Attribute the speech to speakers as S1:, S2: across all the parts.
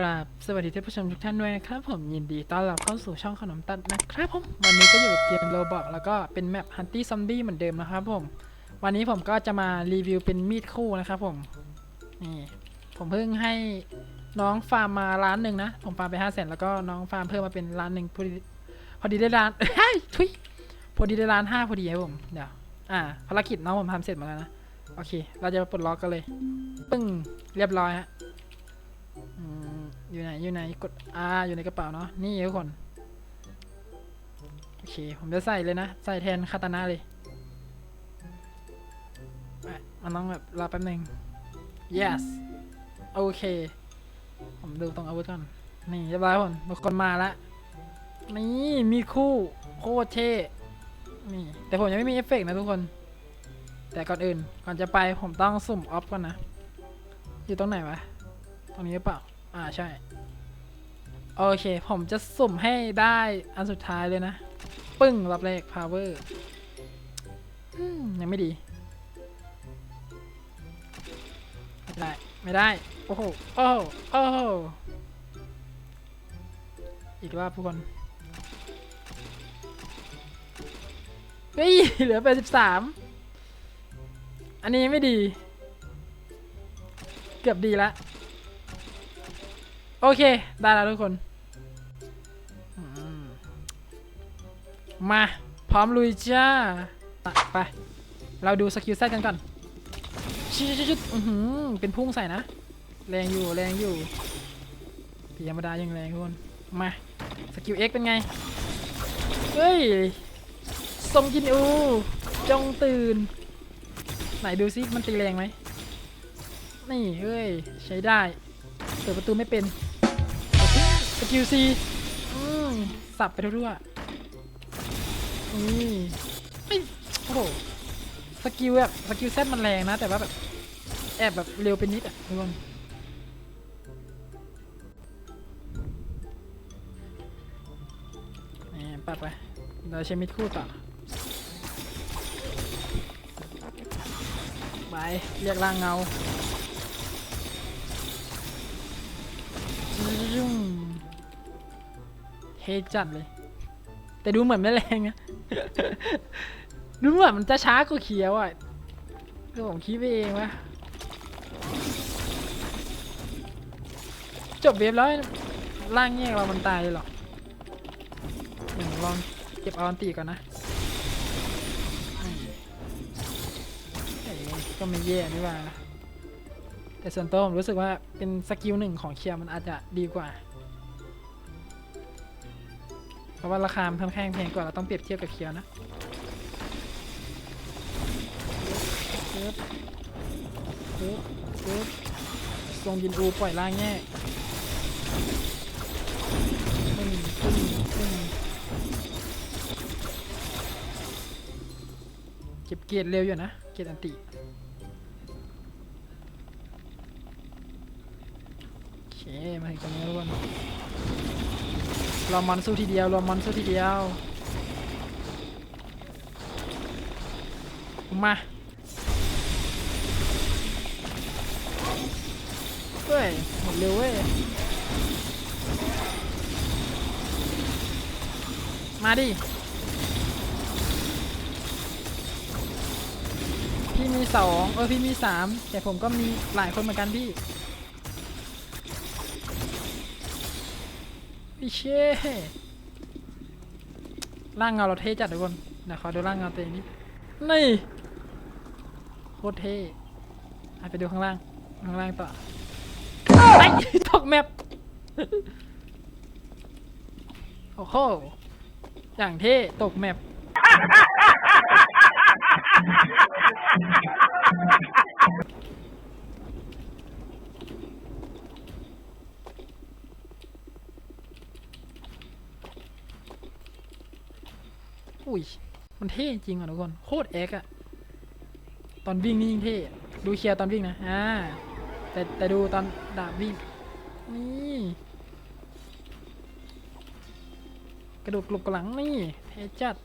S1: กราบสวัสดีท่านผู้ชมทุกท่านด้วยนะครับ ผมยินดีต้อนรับเข้าสู่ช่องขนมตัดนะครับผมวันนี้ก็อยู่กับเกมโรบอกแล้วก็เป็นแมปฮันตี้ซอมบี้เหมือนเดิมนะครับผม วันนี้ผมก็จะมารีวิวเป็นมีดคู่นะครับผมนี่ผมเพิ่งให้น้องฟาร์มมาล้านหนึ่งนะ ผมฟาร์มไปห้าแสนแล้วก็น้องฟาร์มเพิ่มมาเป็นล้านหนึ่งพอดีพอดีได้ล้านเฮ้ยทุยพอดีได้ล้านห้าพอดีครับผมเดี๋ยวอ่าภารกิจน้องผมทำเสร็จหมาแล้วนะโอเค เราจะมาปลดล็อกกันเลยปึ้งเรียบร้อยฮะ อยู่ไหนอยู่ไหนกด R อยู่ในกระเป๋าเนาะนี่ทุกคนโอเคผมจะใส่เลยนะ ใส่แทนคาตานะเลยมันต้องแบบรอแป๊บหนึ่ง yes โอเค ผมดูตรงอาวุธก่อน นี่เรียบร้อยคนมีคนมาละนี่มีคู่โคตรเท่นี่ แต่ผมยังไม่มีเอฟเฟกต์นะทุกคน แต่ก่อนอื่นก่อนจะไปผมต้องสุ่มออฟก่อนนะ อยู่ตรงไหนวะ ตรงนี้หรือเปล่า อ่าใช่ โอเค ผมจะสุ่มให้ได้อันสุดท้ายเลยนะ ปึ้งรอบแรก power อืมยังไม่ดี ไม่ได้ ไม่ได้ โอ้โห โอ้โหโอ้โหอีกรอบทุกคน เฮ้ย เหลือไปสิบสามอันนี้ไม่ดี เกือบดีล้วโอเค ได้แล้วทุกคน มา พร้อมลุยจ้าไป เราดูสกิลแซดกันก่อนชุดชุดชุดอือหือเป็นพุ่งใส่นะ แรงอยู่ แรงอยู่ธรรมดายังแรงทุกคน มา สกิลเอ็กเป็นไง เฮ้ยทรงกินอู จงตื่น ไหนดูซิ มันตีแรงไหม นี่ เฮ้ย ใช้ได้ เปิดประตูไม่เป็น สกิลซีอืมสับไปทั่วๆ นี่ไม่โอ้โหสกิลแบบสกิลแซดมันแรงนะ แต่ว่าแบบแอบแบบเร็วไปนิดอะทุกคนนี่ปัดไปเราใช้มิดคู่ต่อไปเรียกร่างเงายุ่งเทจัดเลย แต่ดูเหมือนไม่แรงนะ ดูเหมือนมันจะช้ากว่าเขียวอะคือผมคิดไปเองวะจบเว็บแล้วร่างแยกเรามันตายเลยหรอหนึ่งลองเก็บเอาอันตีก่อนนะก็ไม่แย่นี่ว่า แต่ส่วนตัวผมรู้สึกว่าเป็นสกิลหนึ่งของเคียร์มันอาจจะดีกว่า เพราะว่าราคาค่อนข้างแพงกว่าเราต้องเปรียบเทียบกับเคียร์นะปึ๊บปึ๊บปึ๊บทรงยินอูปล่อยล่างแง่ปึ้งปึ้งปึ้งเก็บเกียรเร็วอยู่นะ เกียรอันติโอเคมาถึงตรงนี้ทุกคน รอมอนสู้ทีเดียวรอมอนสู้ทีเดียว มาเฮ้ยหมดเร็วเว้ย มาดิ พี่มีสองเออพี่มีสามแต่ผมก็มีหลายคนเหมือนกันพี่ เช่ร่างเงาเราเท่จัดทุกคนเดี๋ยวขอดูร่างเงาตัวเองนี้นี่โคตรเท่ไปดูข้างล่าง ข้างล่างต่อไอ้ตกแมปโอ้โหอย่างเท่ตกแมป อุ้ย มันเท่จริงอะทุกคน โคตรเอ็กอะตอนวิ่งนี่ยิ่งเท่ ดูเคลียร์ตอนวิ่งนะ อ่า แต่แต่ดูตอนดาบวิ่ง นี่ กระดูกกลุกกระหลังนี่เท่จัด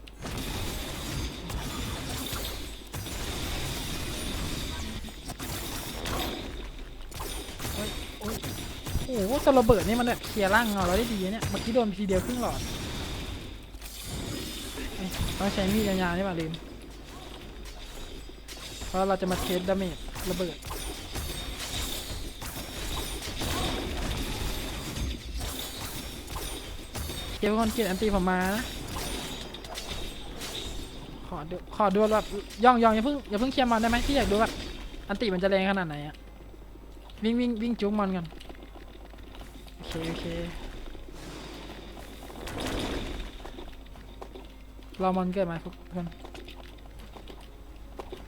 S1: โอ้โหตัวระเบิดนี่มันแบบเคลียร์ร่างเงาเราได้ดีนะเนี่ย เมื่อกี้โดนทีเดียวครึ่งหลอด ต้องใช้มีดยาวๆนี่มาลืมเพราะเราจะมาเทสดาเมจระเบิดเดี๋ยวคนเกลียดอันตีผมมานะขอดูขอดูแบบย่องย่องอย่าเพิ่งอย่าเพิ่งเคลียร์มันได้ไหมที่อยากดูแบบอันติมันจะแรงขนาดไหนอะวิ่งวิ่งวิ่งจุ๊บมันกันโอเคโอเค รอมันเกิดมาทุกคน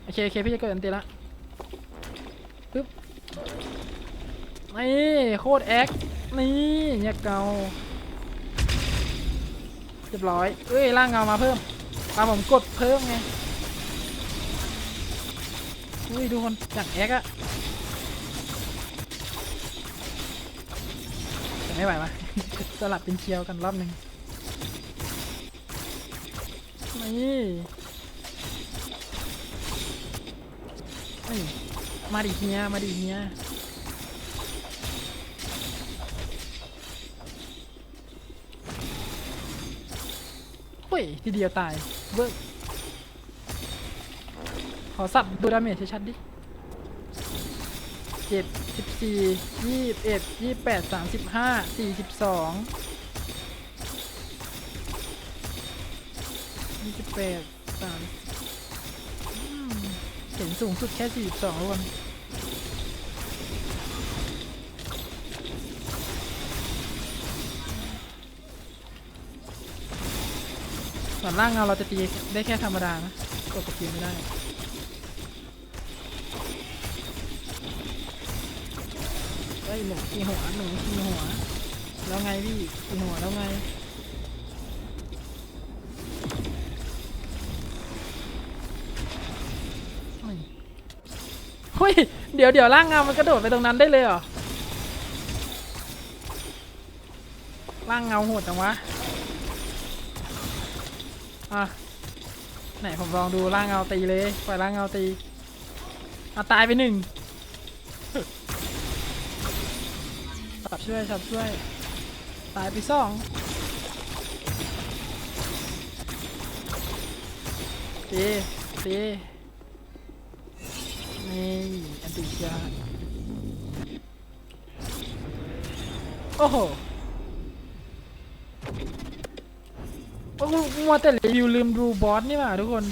S1: โอเคโอเคพี่จะเกิดอันติละปึ๊บนี่โคตรแอคนี่เนี่ยเกาเรียบร้อยเอ้ยร่างเงามาเพิ่มตามผมกดเพิ่มไงอุ้ยดูคนจากแอ็กอะไม่ไหววะสลับเป็นเชียวกันรอบหนึ่ง นี่มาดิเฮียมาดิเฮียเฮ้ย ทีเดียวตายเบิร์กขอสับดูดาเมจชัดๆดิเจ็ดสิบสี่ยี่สิบเอ็ดยี่สิบแปดสามสิบห้าสี่สิบสอง ยี่สิบแปดสามเห็นสูงสุดแค่สี่สิบสองคนส่วนล่างเงาเราจะตีได้แค่ธรรมดานะกดสกิลไม่ได้เฮ้ยหนูขี่หัวหนูขี่หัว แล้วไงพี่ขี่หัวแล้วไง เฮ้ยเดี๋ยวเดี๋ยวร่างเงามันกระโดดไปตรงนั้นได้เลยเหรอร่างเงาโหดจังวะอะไหนผมลองดูร่างเงาตีเลยปล่อยร่างเงาตีอะตายไปหนึ่งสับช่วยสับช่วย ตายไปสองตีตี นี่อันติชาโอ้โหโอ้โหมัวแต่รีวิวลืมดูบอสนี่หว่าทุกคน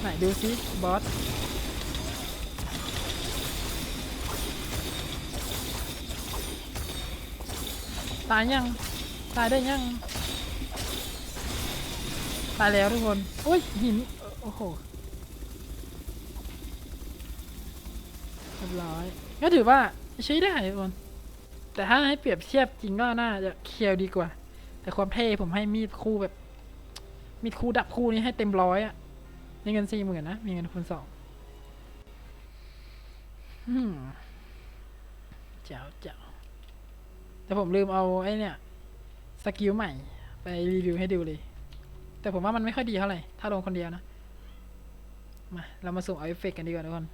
S1: ไหนดูซิบอสตายยัง ตายได้ยัง ตายแล้วทุกคนโอ้ยหิน โอ้โห รียบร้อย ก็ถือว่าใช้ได้ทุกคน แต่ถ้าให้เปรียบเทียบจริงก็น่าจะเคียวดีกว่า แต่ความเท่ผมให้มีดคู่แบบ มีดคู่ดับคู่นี้ให้เต็มร้อยอะในเงินสี่หมื่นนะ มีเงินคูณสองอืมเจ๋วเจ๋วแต่ผมลืมเอาไอ้เนี่ยสกิลใหม่ ไปรีวิวให้ดูเลย แต่ผมว่ามันไม่ค่อยดีเท่าไหร่ ถ้าลงคนเดียวนะ มา เรามาส่งเอาเอฟเฟกต์กันดีกว่าทุกคน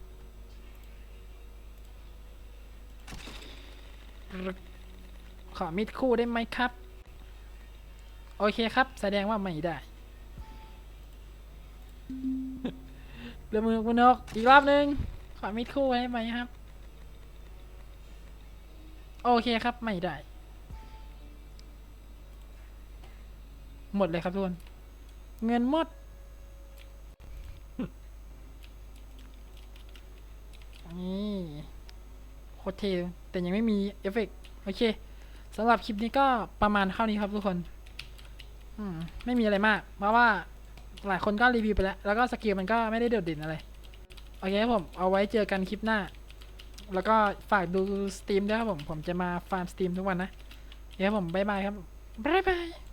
S1: ขอมิดคู่ได้ไหมครับ โอเคครับ แสดงว่าไม่ได้เรือมือคุณนกอีกรอบนึง ขอมิดคู่ได้ไหมครับ โอเคครับไม่ได้ หมดเลยครับทุกคนเงินหมดนี่โค ตรเทแต่ยังไม่มีเอฟเฟกต์โอเคสำหรับคลิปนี้ก็ประมาณเท่านี้ครับทุกคนอืมไม่มีอะไรมาก เพราะว่าหลายคนก็รีวิวไปแล้ว แล้วก็สกิลมันก็ไม่ได้โดดเด่นอะไร โอเคครับผม เอาไว้เจอกันคลิปหน้า แล้วก็ฝากดูสตรีมด้วยครับผม ผมจะมาฟาร์มสตรีมทุกวันนะ เดี๋ยวผม บ๊ายบายครับ บ๊ายบาย